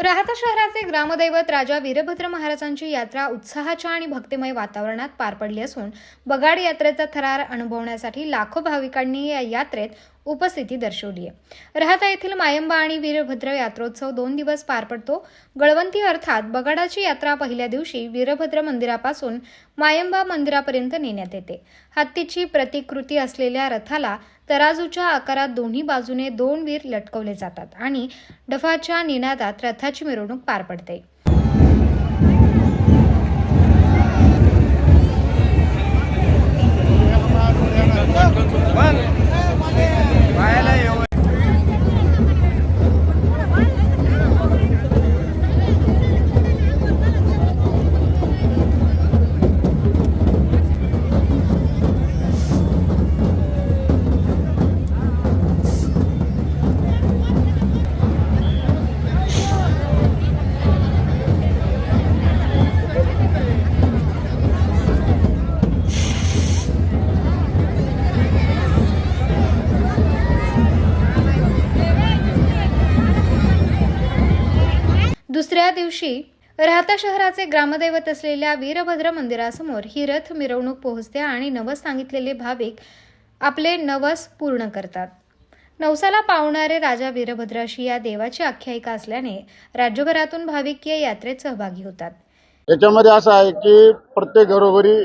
राहता शहराचे ग्रामदैवत राजा वीरभद्र महाराजांची यात्रा उत्साहाच्या आणि भक्तिमय वातावरणात पार पडली असून बगाड यात्रेचा थरार अनुभवण्यासाठी लाखो भाविकांनी या यात्रेत उपस्थिती दर्शवली आहे राहता येथील मायंबा आणि वीरभद्र यात्रोत्सव दोन दिवस पार पडतो. गळवंती अर्थात बगाडाची यात्रा पहिल्या दिवशी वीरभद्र मंदिरापासून मायंबा मंदिरापर्यंत नेण्यात येते. हत्तीची प्रतिकृती असलेल्या रथाला तराजूच्या आकारात दोन्ही बाजूने दोन वीर लटकवले जातात आणि डफाच्या निनादात रथाची मिरवणूक पार पडते. या दिवशी राहता शहराचे ग्रामदैवत असलेल्या वीरभद्र मंदिरासमोर ही रथ मिरवणूक पोहोचते आणि नवस सांगितलेले भाविक आपले नवस पूर्ण करतात. नवसाला पावणारे राजा वीरभद्र अशी या देवाची आख्यायिका असल्याने राज्यभरातून भाविक या यात्रेत सहभागी होतात. याच्यामध्ये असं आहे की प्रत्येक घरोघरी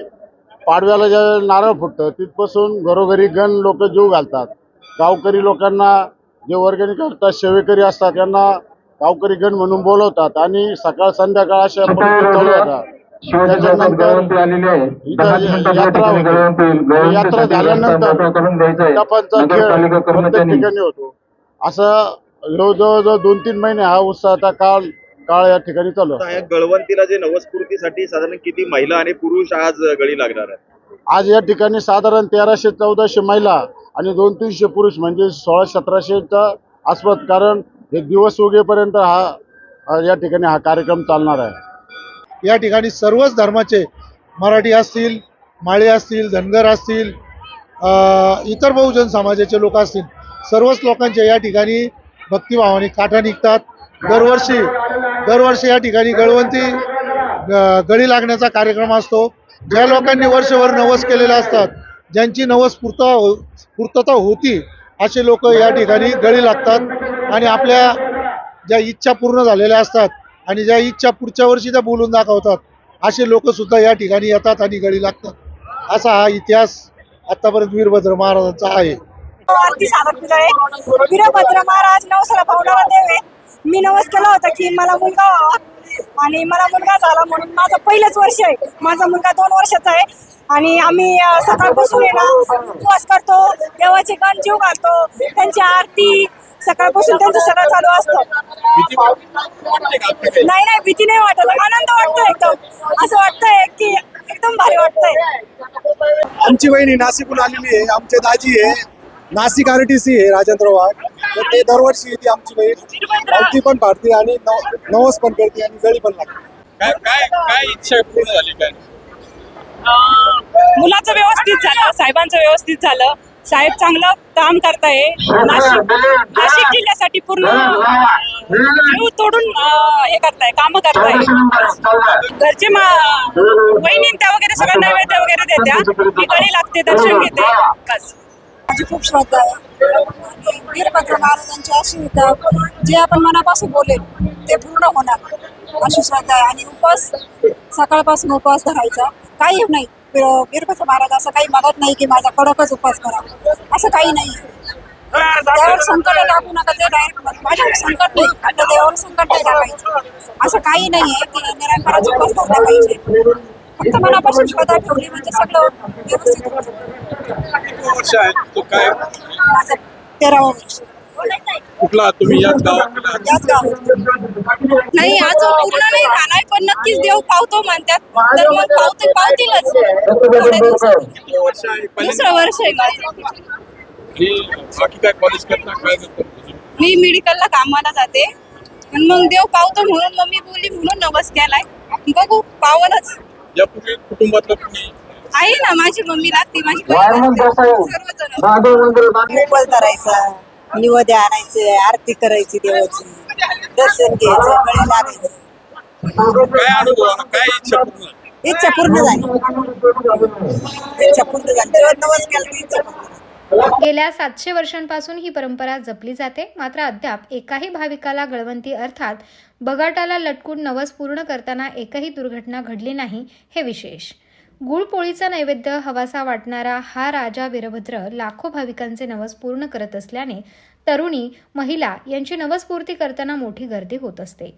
पाडव्याला ज्या नारळ फुटतं तिथपासून घरोघरी गण लोक जीव घालतात. गावकरी लोकांना जे वर्गणी करतात सेवेकरी असतात त्यांना गावकरी गण म्हणून बोलवतात आणि सकाळ संध्याकाळ अशा चालू त्याच्यानंतर इथं यात्रा होते. यात्रा झाल्यानंतर टपांचा खेळ प्रत्येक ठिकाणी होतो. असं जवळजवळ दोन तीन महिने हा उत्साहाचा काळ काळ या ठिकाणी चालू आहे. आता गळवंतीला जे नवस्फूर्तीसाठी साधारण किती महिला आणि पुरुष आज गळी लागणार आहेत? आज या ठिकाणी साधारण तेराशे चौदाशे महिला आणि दोन तीनशे पुरुष म्हणजे सोळा सतराशेच्या आसपास. कारण हे दिवस उगेपर्यंत हा या ठिकाणी हा कार्यक्रम चालणार आहे. या ठिकाणी सर्वच धर्माचे मराठी असतील माळी असतील धनगर असतील इतर बहुजन समाजाचे लोक असतील सर्वच लोकांचे या ठिकाणी भक्तिभावाने काठा निघतात. दरवर्षी दरवर्षी या ठिकाणी गळवंती ग- गळी लागण्याचा कार्यक्रम असतो. ज्या लोकांनी वर्षभर नवस केलेले असतात ज्यांची नवस पूर्त हो पूर्तता होती असे लोक या ठिकाणी गळी लागतात. आणि आपल्या ज्या इच्छा पूर्ण झालेल्या असतात आणि ज्या इच्छा पुढच्या वर्षी त्या बोलून दाखवतात असे लोक सुद्धा या ठिकाणी येतात आणि गळी लागतात. असा हा इतिहास आतापर्यंत वीरभद्र महाराजांचा आहे. वीरभद्र महाराज नवसाला पावणारा देव आहे. मी नवस केला होता की मला मुलगा व्हावा. आणि मला मुलगा झाला म्हणून माझं पहिलंच वर्ष आहे. माझा मुलगा दोन वर्षाचा आहे. आणि आम्ही सकाळपासून येणार उपवास करतो. देवाचे गण जीव घालतो. त्यांची आरती सकाळपासून त्यांचं सगळं चालू असतं. नाही नाही भीती नाही वाटत. आनंद वाटतो एकदम. असं वाटतंय की एकदम भारी वाटतंय. आमची वहिनी नाशिकहून आलेली आहे आमचे दाजी आहे नाशिक आर टी सी आहे राजेंद्र वाघ. तर ते दरवर्षी येते आमची बहीण पावती पण पाडते आणि नव- नवस पण करते आणि गळी पण लागते. काय काय काय इच्छा पूर्ण झाली काय? मुलाचं व्यवस्थित झालं साहेबांचं व्यवस्थित झालं. साहेब चांगलं काम करताय. नाशिक नाशिक जिल्ह्यासाठी पूर्ण जीव तोडून हे करताय काम करताय. घरचे मा वहिनी त्या वगैरे सगळं नैवेद्य वगैरे देत्या. मी गळी लागते दर्शन घेते. बस. माझी खूप श्रद्धा आहे. वीरभद्र महाराजांची अशी होता जे आपण मनापासून बोलेल ते पूर्ण होणार. अशी श्रद्धा आहे. आणि उपवास सकाळपासून उपवास धरायचा. काही नाही. वीरभद्र महाराज असं काही मागत नाही की माझा कडकच उपवास करा. असं काही नाही. त्यावर संकट टाकू नका ते डायरेक्ट माझ्यावर संकट नाही. देवावर संकट नाही टाकायचं. असं काही नाही आहे की निरंकाराचा उपवास धरला पाहिजे. फक्त मनापासून श्रद्धा ठेवली म्हणजे सगळं व्यवस्थित माझं तेरावं वर्ष कुठला? तुम्ही याच गावात. नाही अजून पूर्ण नाही झालाय पण नक्कीच देव पावतो म्हणतात. तर मग पावतो पावतीलच. थोड्या दिवसात. दुसरं वर्ष आहे माझं. आणि बाकी काय कॉलेज करता? काय करतो? मी मेडिकलला कामाला जाते. पण मग देव पावतो म्हणून मग मी बोलली म्हणून नवस केलाय. बघू पावलच. यापूर्वी कुटुंबातलं कुणी? आहे ना माझी मम्मी लागते माझी बहीण लागते, सर्वजण. धरायचा निवद्या आणायचे आरती करायची देवाची. दर्शन घ्यायचं गळे लागायचं. काय अनुभव आला काय इच्छा पूर्ण झाली? इच्छा पूर्ण झाली. इच्छा पूर्ण झाली. नवस केलं ती इच्छा पूर्ण झाली. गेल्या सातशे वर्षांपासून ही परंपरा जपली जाते. मात्र अद्याप एकाही भाविकाला गळवंती अर्थात बगाटाला लटकून नवस पूर्ण करताना एकही दुर्घटना घडली नाही हे विशेष. गुळपोळीचा नैवेद्य हवासा वाटणारा हा राजा वीरभद्र लाखो भाविकांचे नवस पूर्ण करत असल्याने तरुणी महिला यांची नवसपूर्ती करताना मोठी गर्दी होत असते.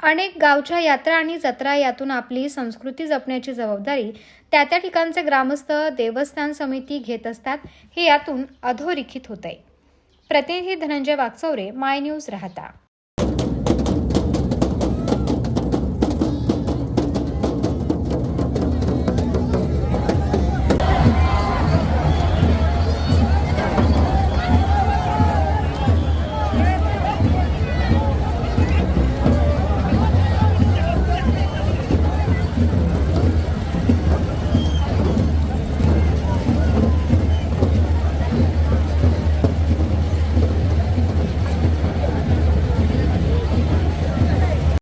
अनेक गावच्या यात्रा आणि जत्रा यातून आपली संस्कृती जपण्याची जबाबदारी त्या त्या ठिकाणचे ग्रामस्थ देवस्थान समिती घेत असतात हे यातून अधोरेखित होत आहे प्रतिनिधी धनंजय वागचौरे माय न्यूज राहता.